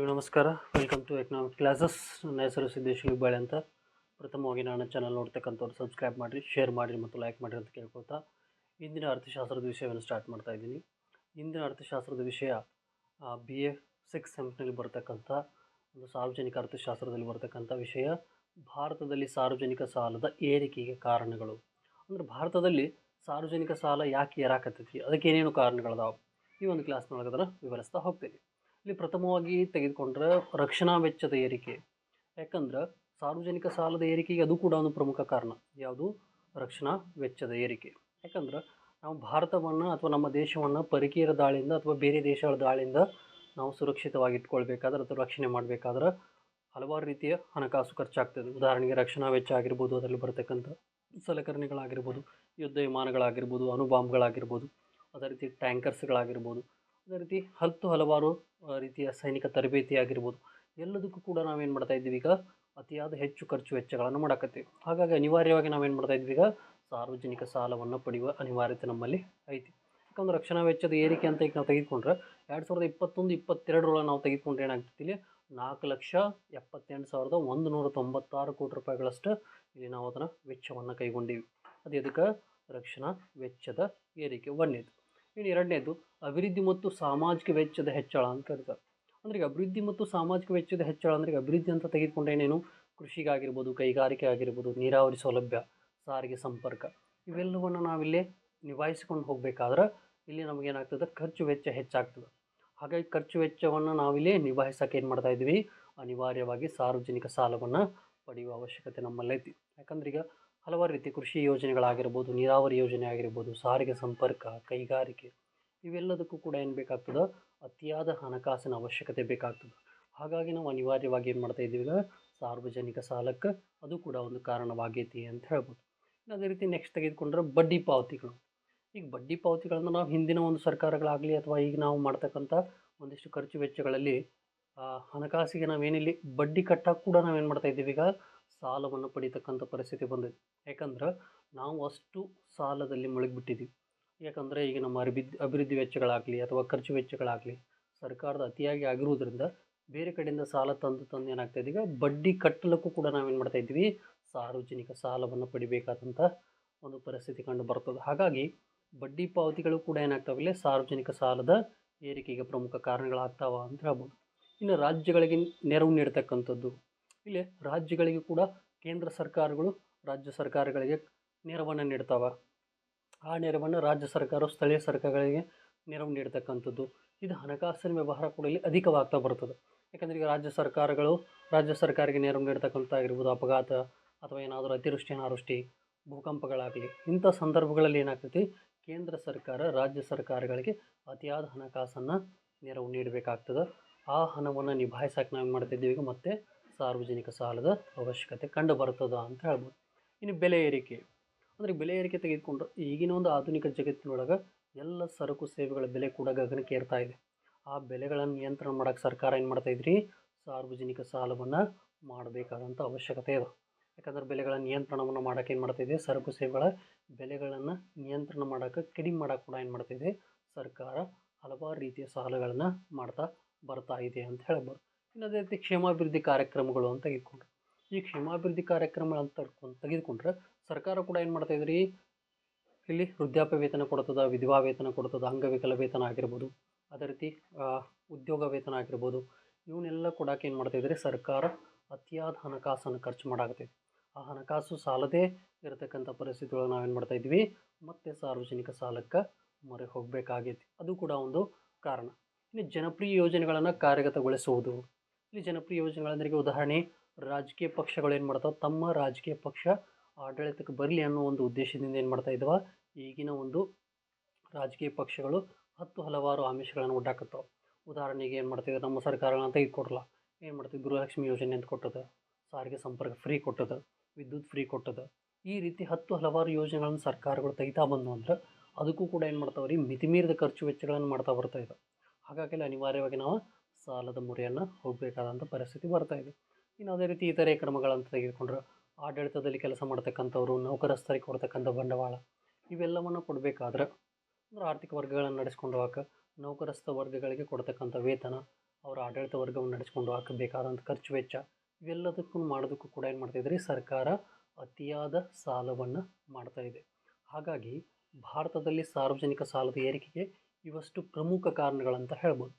ನಮಸ್ಕಾರ. Welcome to economic classes ನನ್ನ ಹೆಸರು ಸಿದ್ದೇಶ್ ಬಾಳೆ ಅಂತ. ಪ್ರಥಮವಾಗಿ ನಾನು ಚಾನಲ್ ನೋಡ್ತಕ್ಕಂಥವ್ರು ಸಬ್ಸ್ಕ್ರೈಬ್ ಮಾಡಿರಿ ಶೇರ್ ಮಾಡಿರಿ ಮತ್ತು ಲೈಕ್ ಮಾಡಿರಿ ಅಂತ ಕೇಳ್ಕೊತಾ ಇಂದಿನ ಅರ್ಥಶಾಸ್ತ್ರದ ವಿಷಯವನ್ನು ಸ್ಟಾರ್ಟ್ ಮಾಡ್ತಾ ಇದ್ದೀನಿ. ಇಂದಿನ ಅರ್ಥಶಾಸ್ತ್ರದ ವಿಷಯ ಬಿ ಎ ಸಿಕ್ಸ್ ಸೆಮ್ನಲ್ಲಿ ಬರ್ತಕ್ಕಂಥ ಒಂದು ಸಾರ್ವಜನಿಕ ಅರ್ಥಶಾಸ್ತ್ರದಲ್ಲಿ ಬರ್ತಕ್ಕಂಥ ವಿಷಯ, ಭಾರತದಲ್ಲಿ ಸಾರ್ವಜನಿಕ ಸಾಲದ ಏರಿಕೆಗೆ ಕಾರಣಗಳು. ಅಂದರೆ ಭಾರತದಲ್ಲಿ ಸಾರ್ವಜನಿಕ ಸಾಲ ಯಾಕೆ ಏರಾಕತ್ತೈತಿ? ಅದಕ್ಕೆ ಏನೇನು ಕಾರಣಗಳದಾವೆ? ಈ ಒಂದು ಕ್ಲಾಸ್ನೊಳಗೆ ಅದನ್ನು ವಿವರಿಸ್ತಾ ಹೋಗ್ತೀನಿ. ಇಲ್ಲಿ ಪ್ರಥಮವಾಗಿ ತೆಗೆದುಕೊಂಡ್ರೆ ರಕ್ಷಣಾ ವೆಚ್ಚದ ಏರಿಕೆ. ಯಾಕಂದ್ರೆ ಸಾರ್ವಜನಿಕ ಸಾಲದ ಏರಿಕೆಗೆ ಅದು ಕೂಡ ಒಂದು ಪ್ರಮುಖ ಕಾರಣ. ಯಾವುದು? ರಕ್ಷಣಾ ವೆಚ್ಚದ ಏರಿಕೆ. ಯಾಕಂದ್ರೆ ನಾವು ಭಾರತವನ್ನು ಅಥವಾ ನಮ್ಮ ದೇಶವನ್ನು ಪರಿಕೀರ ದಾಳಿಯಿಂದ ಅಥವಾ ಬೇರೆ ದೇಶಗಳ ದಾಳಿಯಿಂದ ನಾವು ಸುರಕ್ಷಿತವಾಗಿ ಇಟ್ಕೊಳ್ಬೇಕಾದ್ರೆ ಅಥವಾ ರಕ್ಷಣೆ ಮಾಡಬೇಕಾದ್ರೆ ಹಲವಾರು ರೀತಿಯ ಹಣಕಾಸು ಖರ್ಚಾಗ್ತದೆ. ಉದಾಹರಣೆಗೆ ರಕ್ಷಣಾ ವೆಚ್ಚ ಆಗಿರ್ಬೋದು, ಅದರಲ್ಲಿ ಬರತಕ್ಕಂಥ ಸಲಕರಣೆಗಳಾಗಿರ್ಬೋದು, ಯುದ್ಧ ವಿಮಾನಗಳಾಗಿರ್ಬೋದು ಅಣುಬಾಂಬ್ಗಳಾಗಿರ್ಬೋದು ಅದೇ ರೀತಿ ಟ್ಯಾಂಕರ್ಸ್ಗಳಾಗಿರ್ಬೋದು. ಅದೇ ರೀತಿ ಹತ್ತು ಹಲವಾರು ರೀತಿಯ ಸೈನಿಕ ತರಬೇತಿ ಆಗಿರ್ಬೋದು. ಎಲ್ಲದಕ್ಕೂ ಕೂಡ ನಾವೇನು ಮಾಡ್ತಾ ಇದ್ದೀವಿ ಈಗ? ಅತಿಯಾದ ಹೆಚ್ಚು ಖರ್ಚು ವೆಚ್ಚಗಳನ್ನು ಮಾಡಕತ್ತೀವಿ. ಹಾಗಾಗಿ ಅನಿವಾರ್ಯವಾಗಿ ನಾವೇನು ಮಾಡ್ತಾ ಇದ್ವಿ ಈಗ? ಸಾರ್ವಜನಿಕ ಸಾಲವನ್ನು ಪಡೆಯುವ ಅನಿವಾರ್ಯತೆ ನಮ್ಮಲ್ಲಿ ಐತಿ. ಯಾಕಂದ್ರೆ ರಕ್ಷಣಾ ವೆಚ್ಚದ ಏರಿಕೆ ಅಂತ ಈಗ ನಾವು ತೆಗೆದುಕೊಂಡ್ರೆ, ಎರಡು ಸಾವಿರದ ಇಪ್ಪತ್ತೊಂದು, ಇಪ್ಪತ್ತೆರಡರೊಳಗೆ ನಾವು ತೆಗೆದುಕೊಂಡ್ರೆ ಏನಾಗ್ತೈತಿ? ಇಲ್ಲಿ ನಾಲ್ಕು ಲಕ್ಷ ಎಪ್ಪತ್ತೆಂಟು ಸಾವಿರದ ಒಂದು ನೂರ ತೊಂಬತ್ತಾರು ಕೋಟಿ ರೂಪಾಯಿಗಳಷ್ಟು ಇಲ್ಲಿ ನಾವು ಅದನ್ನು ವೆಚ್ಚವನ್ನು ಕೈಗೊಂಡೀವಿ. ಅದು ಎದಕ್ಕೆ ರಕ್ಷಣಾ ವೆಚ್ಚದ ಏರಿಕೆ ಒಂದನೇದು ಇನ್ನು ಎರಡನೇದು ಅಭಿವೃದ್ಧಿ ಮತ್ತು ಸಾಮಾಜಿಕ ವೆಚ್ಚದ ಹೆಚ್ಚಳ ಅಂತ ಕರೀತಾರೆ ಅಂದ್ರೆ ಈಗ ಅಭಿವೃದ್ಧಿ ಮತ್ತು ಸಾಮಾಜಿಕ ವೆಚ್ಚದ ಹೆಚ್ಚಳ ಅಂದ್ರೆ ಈಗ ಅಭಿವೃದ್ಧಿ ಅಂತ ತೆಗೆದುಕೊಂಡೇನೇನು ಕೃಷಿಗಾಗಿರ್ಬೋದು, ಕೈಗಾರಿಕೆ ಆಗಿರ್ಬೋದು, ನೀರಾವರಿ ಸೌಲಭ್ಯ, ಸಾರಿಗೆ ಸಂಪರ್ಕ ಇವೆಲ್ಲವನ್ನು ನಾವಿಲ್ಲಿ ನಿಭಾಯಿಸಿಕೊಂಡು ಹೋಗಬೇಕಾದ್ರೆ ಇಲ್ಲಿ ನಮಗೇನಾಗ್ತದೆ ಖರ್ಚು ವೆಚ್ಚ ಹೆಚ್ಚಾಗ್ತದೆ. ಹಾಗಾಗಿ ಖರ್ಚು ವೆಚ್ಚವನ್ನು ನಾವಿಲ್ಲಿ ನಿಭಾಯಿಸೋಕೆ ಏನು ಮಾಡ್ತಾ ಇದ್ವಿ ಅನಿವಾರ್ಯವಾಗಿ ಸಾರ್ವಜನಿಕ ಸಾಲವನ್ನು ಪಡೆಯುವ ಅವಶ್ಯಕತೆ ನಮ್ಮಲ್ಲೈತಿ ಯಾಕಂದ್ರೆ ಈಗ ಹಲವಾರು ರೀತಿ ಕೃಷಿ ಯೋಜನೆಗಳಾಗಿರ್ಬೋದು, ನೀರಾವರಿ ಯೋಜನೆ ಆಗಿರ್ಬೋದು, ಸಾರಿಗೆ ಸಂಪರ್ಕ, ಕೈಗಾರಿಕೆ, ಇವೆಲ್ಲದಕ್ಕೂ ಕೂಡ ಏನು ಬೇಕಾಗ್ತದೆ? ಅತಿಯಾದ ಹಣಕಾಸಿನ ಅವಶ್ಯಕತೆ ಬೇಕಾಗ್ತದೆ. ಹಾಗಾಗಿ ನಾವು ಅನಿವಾರ್ಯವಾಗಿ ಏನು ಮಾಡ್ತಾ ಇದ್ದೀವಿ ಸಾರ್ವಜನಿಕ ಸಾಲಕ್ಕೆ ಅದು ಕೂಡ ಒಂದು ಕಾರಣವಾಗೈತಿ ಅಂತ ಹೇಳ್ಬೋದು. ಇನ್ನು ಅದೇ ರೀತಿ ನೆಕ್ಸ್ಟ್ ತೆಗೆದುಕೊಂಡ್ರೆ ಬಡ್ಡಿ ಪಾವತಿಗಳು. ಈಗ ಬಡ್ಡಿ ಪಾವತಿಗಳನ್ನು ನಾವು ಹಿಂದಿನ ಒಂದು ಸರ್ಕಾರಗಳಾಗಲಿ ಅಥವಾ ಈಗ ನಾವು ಮಾಡ್ತಕ್ಕಂಥ ಒಂದಿಷ್ಟು ಖರ್ಚು ವೆಚ್ಚಗಳಲ್ಲಿ ಹಣಕಾಸಿಗೆ ನಾವೇನಿಲ್ಲಿ ಬಡ್ಡಿ ಕಟ್ಟಕ್ಕೆ ಕೂಡ ನಾವೇನು ಮಾಡ್ತಾ ಇದ್ದೀವಿ ಈಗ ಸಾಲವನ್ನು ಪಡಿತಕ್ಕಂಥ ಪರಿಸ್ಥಿತಿ ಬಂದಿದೆ. ಯಾಕಂದ್ರೆ ನಾವು ಅಷ್ಟು ಸಾಲದಲ್ಲಿ ಮುಳುಗಿಬಿಟ್ಟಿದ್ದೀವಿ. ಯಾಕಂದರೆ ಈಗ ನಮ್ಮ ಅಭಿವೃದ್ಧಿ ಅಭಿವೃದ್ಧಿ ವೆಚ್ಚಗಳಾಗಲಿ ಅಥವಾ ಖರ್ಚು ವೆಚ್ಚಗಳಾಗಲಿ ಸರ್ಕಾರದ ಅತಿಯಾಗಿ ಆಗಿರುವುದರಿಂದ ಬೇರೆ ಕಡೆಯಿಂದ ಸಾಲ ತಂದು ತಂದು ಏನಾಗ್ತಾ ಈಗ ಬಡ್ಡಿ ಕಟ್ಟಲಕ್ಕೂ ಕೂಡ ನಾವೇನು ಮಾಡ್ತಾ ಇದ್ದೀವಿ? ಸಾರ್ವಜನಿಕ ಸಾಲವನ್ನು ಪಡಿಬೇಕಾದಂಥ ಒಂದು ಪರಿಸ್ಥಿತಿ ಕಂಡು ಬರ್ತದೆ. ಹಾಗಾಗಿ ಬಡ್ಡಿ ಪಾವತಿಗಳು ಕೂಡ ಏನಾಗ್ತಾವಿಲ್ಲ ಸಾರ್ವಜನಿಕ ಸಾಲದ ಏರಿಕೆಗೆ ಪ್ರಮುಖ ಕಾರಣಗಳಾಗ್ತಾವ ಅಂತ ಹೇಳ್ಬೋದು. ಇನ್ನು ರಾಜ್ಯಗಳಿಗೆ ನೆರವು ನೀಡ್ತಕ್ಕಂಥದ್ದು ಇಲ್ಲಿ ರಾಜ್ಯಗಳಿಗೆ ಕೂಡ ಕೇಂದ್ರ ಸರ್ಕಾರಗಳು ರಾಜ್ಯ ಸರ್ಕಾರಗಳಿಗೆ ನೆರವನ್ನು ನೀಡ್ತಾವ. ಆ ನೆರವನ್ನು ರಾಜ್ಯ ಸರ್ಕಾರ ಸ್ಥಳೀಯ ಸರ್ಕಾರಗಳಿಗೆ ನೆರವು ನೀಡ್ತಕ್ಕಂಥದ್ದು. ಇದು ಹಣಕಾಸಿನ ವ್ಯವಹಾರ ಕೂಡ ಇಲ್ಲಿ ಅಧಿಕವಾಗ್ತಾ ಬರ್ತದೆ. ಯಾಕಂದರೆ ಈಗ ರಾಜ್ಯ ಸರ್ಕಾರಗಳು ರಾಜ್ಯ ಸರ್ಕಾರಕ್ಕೆ ನೆರವು ನೀಡ್ತಕ್ಕಂಥ ಆಗಿರ್ಬೋದು ಅಪಘಾತ ಅಥವಾ ಏನಾದರೂ ಅತಿವೃಷ್ಟಿ, ಅನಾವೃಷ್ಟಿ, ಭೂಕಂಪಗಳಾಗಲಿ, ಇಂಥ ಸಂದರ್ಭಗಳಲ್ಲಿ ಏನಾಗ್ತೈತಿ? ಕೇಂದ್ರ ಸರ್ಕಾರ ರಾಜ್ಯ ಸರ್ಕಾರಗಳಿಗೆ ಅತಿಯಾದ ಹಣಕಾಸನ್ನು ನೆರವು ನೀಡಬೇಕಾಗ್ತದೆ. ಆ ಹಣವನ್ನು ನಿಭಾಯಿಸೋಕೆ ನಾವು ಮಾಡ್ತಿದ್ದೀವಿ ಈಗ ಮತ್ತೆ ಸಾರ್ವಜನಿಕ ಸಾಲದ ಅವಶ್ಯಕತೆ ಕಂಡು ಬರ್ತದ ಅಂತ ಹೇಳ್ಬೋದು. ಇನ್ನು ಬೆಲೆ ಏರಿಕೆ. ಅಂದರೆ ಬೆಲೆ ಏರಿಕೆ ತೆಗೆದುಕೊಂಡ್ರೆ ಈಗಿನ ಒಂದು ಆಧುನಿಕ ಜಗತ್ತಿನೊಳಗೆ ಎಲ್ಲ ಸರಕು ಸೇವೆಗಳ ಬೆಲೆ ಕೂಡ ಗಗನಕ್ಕೆ ಏರ್ತಾ ಇದೆ. ಆ ಬೆಲೆಗಳನ್ನು ನಿಯಂತ್ರಣ ಮಾಡೋಕ್ಕೆ ಸರ್ಕಾರ ಏನು ಮಾಡ್ತಾ ಇದ್ರಿ? ಸಾರ್ವಜನಿಕ ಸಾಲವನ್ನು ಮಾಡಬೇಕಾದಂಥ ಅವಶ್ಯಕತೆ ಇದೆ ಯಾಕಂದ್ರೆ ಬೆಲೆಗಳ ನಿಯಂತ್ರಣವನ್ನು ಮಾಡೋಕೆ ಏನು ಮಾಡ್ತಾ ಇದೆ? ಸರಕು ಸೇವೆಗಳ ಬೆಲೆಗಳನ್ನು ನಿಯಂತ್ರಣ ಮಾಡೋಕೆ ಕಡಿಮೆ ಮಾಡೋಕೆ ಕೂಡ ಏನು ಮಾಡ್ತಾ ಇದೆ? ಸರ್ಕಾರ ಹಲವಾರು ರೀತಿಯ ಸಾಲಗಳನ್ನು ಮಾಡ್ತಾ ಬರ್ತಾ ಇದೆ ಅಂತ ಹೇಳ್ಬೋದು. ಇನ್ನು ಅದೇ ರೀತಿ ಕ್ಷೇಮಾಭಿವೃದ್ಧಿ ಕಾರ್ಯಕ್ರಮಗಳು ಅಂತ ತೆಗೆದುಕೊಂಡ್ರೆ. ಈ ಕ್ಷೇಮಾಭಿವೃದ್ಧಿ ಕಾರ್ಯಕ್ರಮ ಅಂತ ತೆಗೆದುಕೊಂಡ್ರೆ ಸರ್ಕಾರ ಕೂಡ ಏನು ಮಾಡ್ತಾ ಇದ್ರಿ? ಇಲ್ಲಿ ವೃದ್ಧಾಪ್ಯ ವೇತನ ಕೊಡ್ತದ, ವಿಧವಾ ವೇತನ ಕೊಡ್ತದೆ, ಅಂಗವಿಕಲ ವೇತನ ಆಗಿರ್ಬೋದು, ಅದೇ ರೀತಿ ಉದ್ಯೋಗ ವೇತನ ಆಗಿರ್ಬೋದು, ಇವನ್ನೆಲ್ಲ ಕೊಡೋಕೆ ಏನು ಮಾಡ್ತಾ ಇದ್ರಿ? ಸರ್ಕಾರ ಅತಿಯಾದ ಹಣಕಾಸನ್ನು ಖರ್ಚು ಮಾಡಾಕತ್ತೈತಿ. ಆ ಹಣಕಾಸು ಸಾಲದೇ ಇರತಕ್ಕಂಥ ಪರಿಸ್ಥಿತಿ ಒಳಗೆ ನಾವೇನು ಮಾಡ್ತಾ ಇದ್ವಿ? ಮತ್ತೆ ಸಾರ್ವಜನಿಕ ಸಾಲಕ್ಕೆ ಮೊರೆ ಹೋಗಬೇಕಾಗೈತಿ. ಅದು ಕೂಡ ಒಂದು ಕಾರಣ. ಇನ್ನು ಜನಪ್ರಿಯ ಯೋಜನೆಗಳನ್ನು ಕಾರ್ಯಗತಗೊಳಿಸುವುದು. ಇಲ್ಲಿ ಜನಪ್ರಿಯ ಯೋಜನೆಗಳಂದ್ರೆ ಈಗ ಉದಾಹರಣೆ, ರಾಜಕೀಯ ಪಕ್ಷಗಳು ಏನು ಮಾಡ್ತಾವೆ? ತಮ್ಮ ರಾಜಕೀಯ ಪಕ್ಷ ಆಡಳಿತಕ್ಕೆ ಬರಲಿ ಅನ್ನೋ ಒಂದು ಉದ್ದೇಶದಿಂದ ಏನು ಮಾಡ್ತಾ ಇದ್ದಾವೆ ಈಗಿನ ಒಂದು ರಾಜಕೀಯ ಪಕ್ಷಗಳು ಹತ್ತು ಹಲವಾರು ಆಮಿಷಗಳನ್ನು ಒಡ್ಡಾಕತ್ತಾವೆ ಉದಾಹರಣೆಗೆ ಏನು ಮಾಡ್ತಿದ್ರು ನಮ್ಮ ಸರ್ಕಾರಗಳನ್ನ ತೆಗೆದುಕೊಡಲ್ಲ ಏನು ಮಾಡ್ತೀವಿ ಗೃಹಲಕ್ಷ್ಮಿ ಯೋಜನೆ ಅಂತ ಕೊಟ್ಟದ. ಸಾರಿಗೆ ಸಂಪರ್ಕ ಫ್ರೀ ಕೊಟ್ಟದ. ವಿದ್ಯುತ್ ಫ್ರೀ ಕೊಟ್ಟದ. ಈ ರೀತಿ ಹತ್ತು ಹಲವಾರು ಯೋಜನೆಗಳನ್ನು ಸರ್ಕಾರಗಳು ತೆಗಿತಾ ಬಂದು ಅಂದ್ರೆ ಅದಕ್ಕೂ ಕೂಡ ಏನು ಮಾಡ್ತಾವೆ ರೀ? ಮಿತಿಮೀರಿದ ಖರ್ಚು ವೆಚ್ಚಗಳನ್ನು ಮಾಡ್ತಾ ಬರ್ತಾ ಇದ್ದಾವೆ ಹಾಗಾಗಿ ಅನಿವಾರ್ಯವಾಗಿ ನಾವು ಸಾಲದ ಮೊರೆಯನ್ನು ಹೋಗಬೇಕಾದಂಥ ಪರಿಸ್ಥಿತಿ ಬರ್ತಾ ಇದೆ. ಇನ್ನು ಅದೇ ರೀತಿ ಇತರೆ ಕ್ರಮಗಳನ್ನು ತೆಗೆದುಕೊಂಡ್ರೆ ಆಡಳಿತದಲ್ಲಿ ಕೆಲಸ ಮಾಡ್ತಕ್ಕಂಥವ್ರು, ನೌಕರಸ್ಥರಿಗೆ ಕೊಡ್ತಕ್ಕಂಥ ಬಂಡವಾಳ, ಇವೆಲ್ಲವನ್ನು ಕೊಡಬೇಕಾದ್ರೆ ಅಂದರೆ ಆರ್ಥಿಕ ವರ್ಗಗಳನ್ನು ನಡೆಸ್ಕೊಂಡು ಹಾಕ ನೌಕರಸ್ಥ ವರ್ಗಗಳಿಗೆ ಕೊಡ್ತಕ್ಕಂಥ ವೇತನ, ಅವರ ಆಡಳಿತ ವರ್ಗವನ್ನು ನಡೆಸ್ಕೊಂಡು ಹಾಕಬೇಕಾದಂಥ ಖರ್ಚು ವೆಚ್ಚ, ಇವೆಲ್ಲದಕ್ಕೂ ಮಾಡೋದಕ್ಕೂ ಕೂಡ ಏನು ಮಾಡ್ತಾಯಿದ್ರೆ ಸರ್ಕಾರ ಅತಿಯಾದ ಸಾಲವನ್ನು ಮಾಡ್ತಾ ಇದೆ. ಹಾಗಾಗಿ ಭಾರತದಲ್ಲಿ ಸಾರ್ವಜನಿಕ ಸಾಲದ ಏರಿಕೆಗೆ ಇವಷ್ಟು ಪ್ರಮುಖ ಕಾರಣಗಳಂತ ಹೇಳ್ಬೋದು.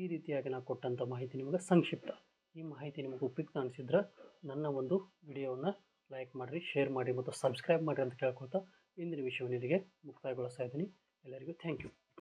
ಈ ರೀತಿಯಾಗಿ ನಾನು ಕೊಟ್ಟಂಥ ಮಾಹಿತಿ ನಿಮಗೆ ಸಂಕ್ಷಿಪ್ತ. ಈ ಮಾಹಿತಿ ನಿಮಗೆ ಉಪಯುಕ್ತ ಅನಿಸಿದ್ರೆ ನನ್ನ ಒಂದು ವಿಡಿಯೋವನ್ನು ಲೈಕ್ ಮಾಡಿರಿ, ಶೇರ್ ಮಾಡಿ ಮತ್ತು ಸಬ್ಸ್ಕ್ರೈಬ್ ಮಾಡಿರಿ ಅಂತ ಕೇಳ್ಕೊಳ್ತಾ ಇಂದಿನ ವಿಷಯವನ್ನು ಇಲ್ಲಿಗೆ ಮುಕ್ತಾಯಗೊಳಿಸ್ತಾ ಇದ್ದೀನಿ. ಎಲ್ಲರಿಗೂ ಥ್ಯಾಂಕ್ ಯು.